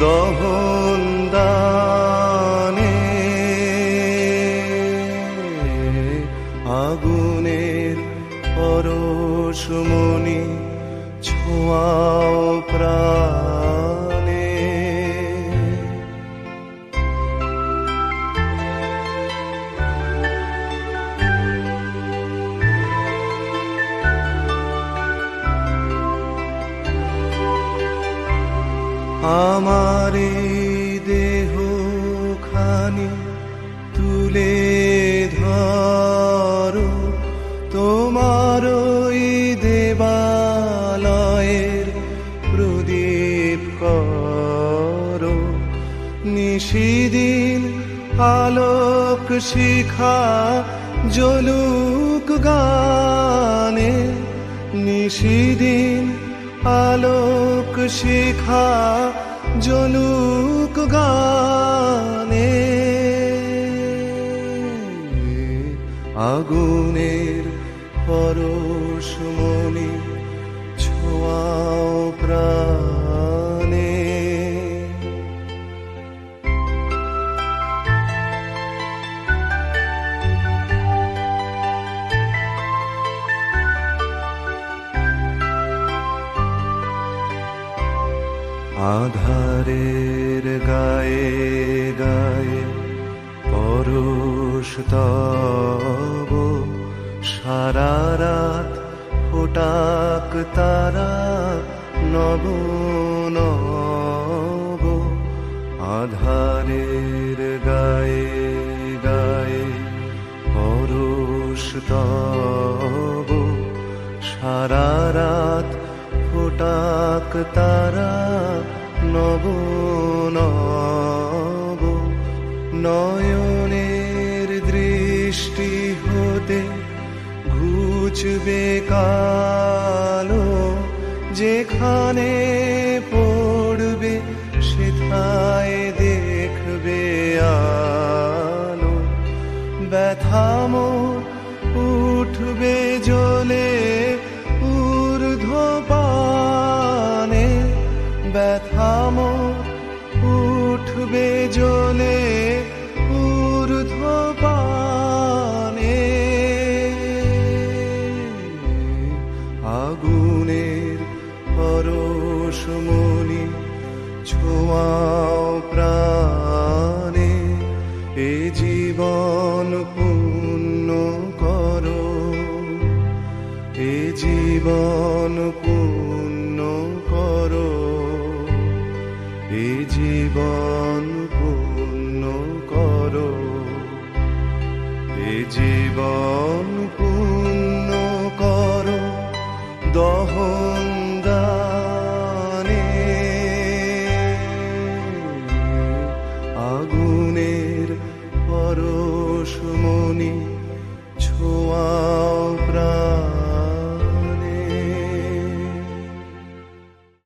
দহন দানে। আগুনের পরশমণি ছোঁয়াও প্রাণে। আমার দেহ খানি তুলে ধরো। তোমার দেবালয়ের প্রদীপ করো। নিশিদিন আলোক শিখা জলুক গানে। নিশিদিন আলোক শিখা জনুক গানে। আগুনের পরশমণি আধারের গায়ে গায়ে পরশ তব, সারা রাত ফোটাক তারা নব নব। আধারের গায়ে গায়ে পরশ তব, সারা রাত ফোটাক তারা নব নব নয়নের দৃষ্টি হতে ঘুচবে কালো যেখানে পড়বে সেথায় দেখবে ব্যথামো উঠবে জ্বলে ঊর্ধ্ব পানে আগুনের পরশমণি ছোঁয়াও প্রাণে, এ জীবন পূর্ণ করো, এ জীবন পূর্ণ এ জীবন পূর্ণ করো এ জীবন পূর্ণ করো দহন দানে। আগুনের পরশমণি ছোঁয়াও প্রাণ।